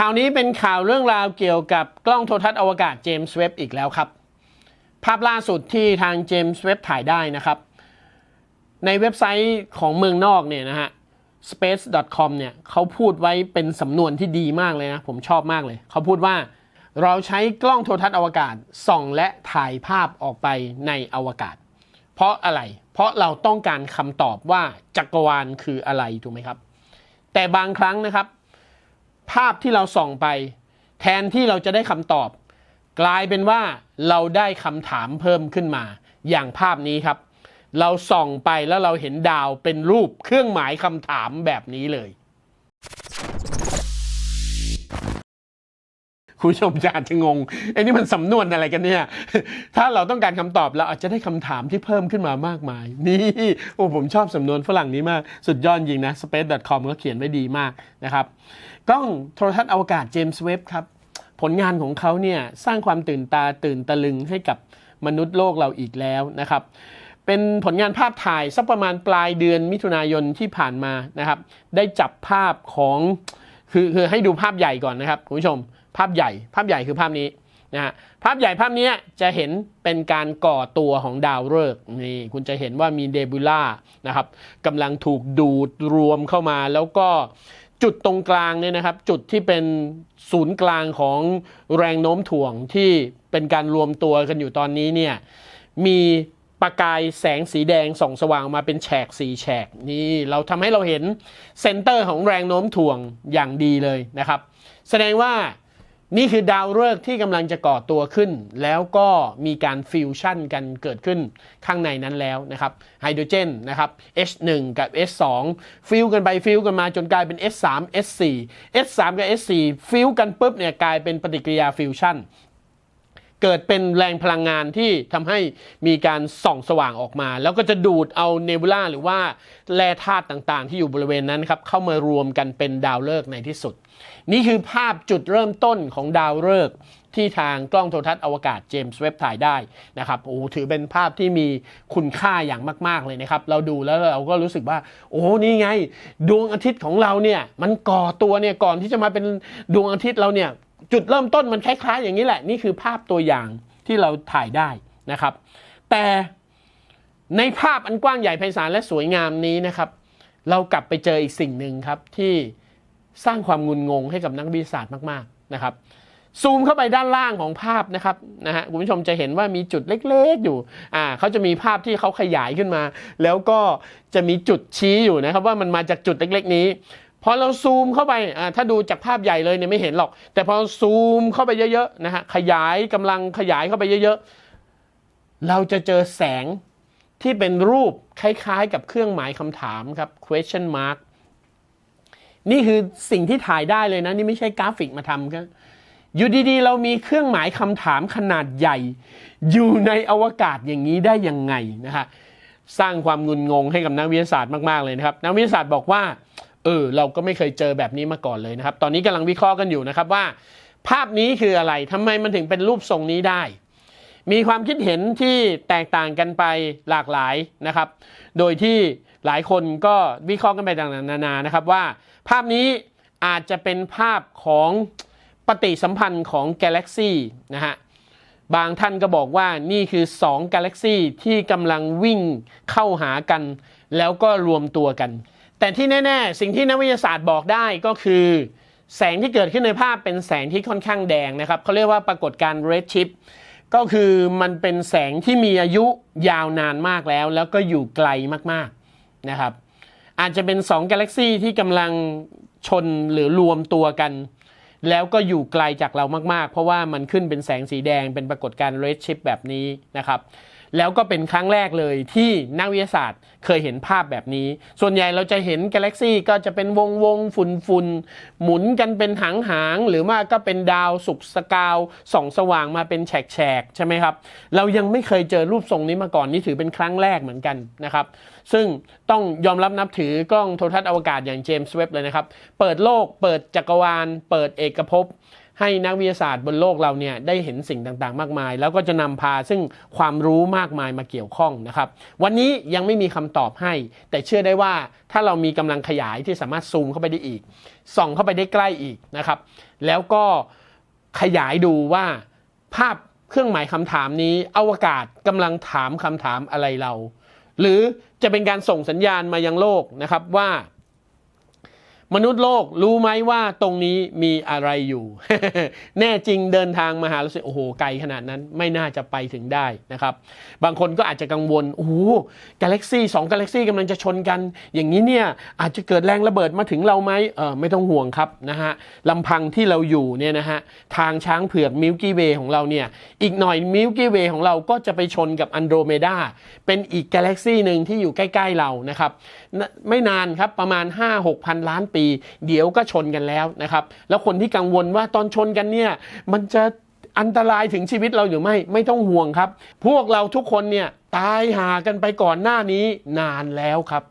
ข่าวนี้เป็นข่าวเรื่องราวเกี่ยวกับกล้องโทรทัศน์อวกาศเจมส์เว็บอีกแล้วครับ ภาพล่าสุดที่ทางเจมส์เว็บถ่ายได้นะครับ ในเว็บไซต์ของเมืองนอกเนี่ยนะฮะ space.com เนี่ยเขาพูดไว้เป็นสำนวนที่ดีมากเลยนะ ผมชอบมากเลย เขาพูดว่าเราใช้กล้องโทรทัศน์อวกาศส่องและถ่ายภาพออกไปในอวกาศ เพราะอะไร เพราะเราต้องการคำตอบว่าจักรวาลคืออะไรถูกไหมครับ แต่บางครั้งนะครับ ภาพที่เราส่องไป แทนที่เราจะได้คำตอบ กลายเป็นว่าเราได้คำถามเพิ่มขึ้นมา อย่างภาพนี้ครับ เราส่องไปแล้วเราเห็นดาวเป็นรูปเครื่องหมายคำถามแบบนี้เลย คุณผู้ชมจะอาจจะงงไอ้นี่มันสำนวนอะไรกันเนี่ย ถ้าเราต้องการคำตอบเราอาจจะได้คำถามที่เพิ่มขึ้นมามากมาย นี่โอ้ผมชอบสำนวนฝรั่งนี้มาก สุดยอดจริงนะ space.com ก็เขียนไว้ดีมากนะครับกล้องโทรทัศน์อวกาศเจมส์เว็บครับ ผลงานของเขาเนี่ยสร้างความตื่นตาตื่นตะลึงให้กับมนุษย์โลกเราอีกแล้วนะครับเป็นผลงานภาพถ่ายสักประมาณปลายเดือนมิถุนายนที่ผ่านมานะครับ ได้จับภาพของคือคือให้ดูภาพใหญ่ก่อนนะครับคุณผู้ชม ภาพใหญ่ ภาพใหญ่คือภาพนี้นะฮะภาพใหญ่ภาพนี้จะเห็นเป็นการก่อตัวของดาวฤกษ์นี่คุณจะเห็นว่ามีเดบูล่านะครับกำลังถูกดูดรวมเข้ามาแล้วก็จุดตรงกลางเนี่ยนะครับจุดที่เป็นศูนย์กลางของแรงโน้มถ่วงที่เป็นการรวมตัวกันอยู่ตอนนี้เนี่ยมีประกายแสงสีแดงส่องสว่างมาเป็นแฉกสีแฉกนี่เราทำให้เราเห็นเซนเตอร์ของแรงโน้มถ่วงอย่างดีเลยนะครับ แสดงว่า นี่คือดาวฤกษ์ที่กำลังจะก่อตัวขึ้น แล้วก็มีการฟิวชั่นกันเกิดขึ้นข้างในนั้นแล้วนะครับไฮโดรเจนนะครับ H1 กับ H2 ฟิวกันไปฟิวกันมาจนกลายเป็น S3 S4 S3 กับ S4 ฟิวกันปุ๊บเนี่ยกลายเป็นปฏิกิริยาฟิวชั่น เกิดเป็นแรงพลังงานที่ทำให้มีการส่องสว่างออกมา แล้วก็จะดูดเอาเนบูล่าหรือว่าแร่ธาตุต่างๆ ที่อยู่บริเวณนั้นครับเข้ามารวมกันเป็นดาวฤกษ์ในที่สุด นี่คือภาพจุดเริ่มต้นของดาวฤกษ์ที่ทางกล้องโทรทัศน์อวกาศเจมส์เว็บถ่ายได้นะครับโอ้ถือเป็นภาพที่มีคุณค่าอย่างมาก ๆ เลยนะครับ เราดูแล้วเราก็รู้สึกว่า โอ้นี่ไง ดวงอาทิตย์ของเราเนี่ย มันก่อตัวเนี่ยก่อนที่จะมาเป็นดวงอาทิตย์เราเนี่ย จุดเริ่มต้นมันคล้ายๆอย่างนี้แหละ นี่คือภาพตัวอย่างที่เราถ่ายได้นะครับ แต่ในภาพอันกว้างใหญ่ไพศาลและสวยงามนี้นะครับ เรากลับไปเจออีกสิ่งหนึ่งครับที่สร้างความงุนงงให้กับนักวิทยาศาสตร์มากๆนะครับซูมเข้าไปด้านล่างของภาพนะครับนะฮะคุณผู้ชมจะเห็นว่ามีจุดเล็กๆอยู่อ่าเขาจะมีภาพที่เขาขยายขึ้นมา แล้วก็จะมีจุดชี้อยู่นะครับว่ามันมาจากจุดเล็ก ๆ นี้ พอเราซูมเข้าไปอ่าถ้าดูจากภาพใหญ่เลยเนี่ยไม่เห็นหรอก แต่พอซูมเข้าไปเยอะๆนะฮะขยายกำลังขยายเข้าไปเยอะๆ เราจะเจอแสงที่เป็นรูปคล้ายๆ กับเครื่องหมายคำถามครับ question mark นี่คือสิ่งที่ถ่ายได้เลยนะ นี่ไม่ใช่กราฟิกมาทำครับอยู่ดีๆ เรามีเครื่องหมายคำถามขนาดใหญ่ อยู่ในอวกาศอย่างนี้ได้ยังไงนะฮะสร้างความงุนงงให้กับนักวิทยาศาสตร์มากๆเลยนะครับ นักวิทยาศาสตร์บอกว่า เออเราก็ไม่เคยเจอแบบนี้มาก่อนเลยนะครับ ตอนนี้กำลังวิเคราะห์กันอยู่นะครับว่า ภาพนี้คืออะไรทำไมมันถึงเป็นรูปทรงนี้ได้ มีความคิดเห็นที่แตกต่างกันไปหลากหลายนะครับ โดยที่หลายคนก็วิเคราะห์กันไปต่างๆนานานะครับว่า ภาพนี้อาจจะเป็นภาพของปฏิสัมพันธ์ของกาแล็กซีนะฮะบางท่านก็บอกว่านี่คือ 2 กาแล็กซีที่กำลังวิ่งเข้าหากัน แล้วก็รวมตัวกัน แต่ที่แน่ ๆ สิ่งที่นักวิทยาศาสตร์บอกได้ก็คือ แสงที่เกิดขึ้นในภาพเป็นแสงที่ค่อนข้างแดงนะครับเขาเรียกว่าปรากฏการณ์ redshift ก็คือมันเป็นแสงที่มีอายุยาวนานมากแล้ว แล้วก็อยู่ไกลมากๆนะครับ อาจจะเป็น 2 กาแล็กซี่ที่กำลังชนหรือรวมตัวกัน แล้วก็อยู่ไกลจากเรามากๆ เพราะว่ามันขึ้นเป็นแสงสีแดงเป็นปรากฏการณ์ red shift แบบนี้นะครับ แล้วก็เป็นครั้งแรกเลยที่นักวิทยาศาสตร์เคยเห็นภาพแบบนี้ ส่วนใหญ่เราจะเห็นกาแล็กซี่ก็จะเป็นวงวงฝุ่นฝุ่นหมุนกันเป็นหางหางหรือว่าก็เป็นดาวสุกสกาวส่องสว่างมาเป็นแฉกแฉกใช่ไหมครับ เรายังไม่เคยเจอรูปทรงนี้มาก่อนนี่ถือเป็นครั้งแรกเหมือนกันนะครับ ซึ่งต้องยอมรับนับถือกล้องโทรทัศน์อวกาศอย่างเจมส์เว็บเลยนะครับ เปิดโลก เปิดจักรวาล เปิดเอกภพ ให้นักวิทยาศาสตร์บนโลกเราเนี่ยได้เห็นสิ่งต่างๆ มากมาย แล้วก็จะนำพาซึ่งความรู้มากมายมาเกี่ยวข้องนะครับวันนี้ยังไม่มีคำตอบให้ แต่เชื่อได้ว่าถ้าเรามีกำลังขยายที่สามารถซูมเข้าไปได้อีกส่องเข้าไปได้ใกล้อีกนะครับแล้วก็ขยายดูว่าภาพเครื่องหมายคำถามนี้อวกาศกำลังถามคำถามอะไรเรา หรือจะเป็นการส่งสัญญาณมายังโลกนะครับว่า มนุษย์โลกรู้ไหมว่าตรงนี้มีอะไรอยู่ แน่จริงเดินทางมาหาเราสิโอ้โหไกลขนาดนั้นไม่น่าจะไปถึงได้นะครับ บางคนก็อาจจะกังวลโอ้โหกาแล็กซี่สองกาแล็กซี่กำลังจะชนกัน อย่างนี้เนี่ยอาจจะเกิดแรงระเบิดมาถึงเราไหมเออไม่ต้องห่วงครับนะฮะลำพังที่เราอยู่เนี่ยนะฮะทางช้างเผือกมิลกี้เวย์ของเราเนี่ยอีกหน่อยมิลกี้เวย์ของเราก็จะไปชนกับอันโดรเมดาเป็นอีกกาแล็กซี่หนึ่งที่อยู่ใกล้ ๆเรานะครับไม่นานครับประมาณ 5 6พันล้านปี เดี๋ยวก็ชนกันแล้วนะครับ แล้วคนที่กังวลว่าตอนชนกันเนี่ยมันจะอันตรายถึงชีวิตเราหรือไม่ไม่ต้องห่วงครับ พวกเราทุกคนเนี่ยตายหากันไปก่อนหน้านี้นานแล้วครับ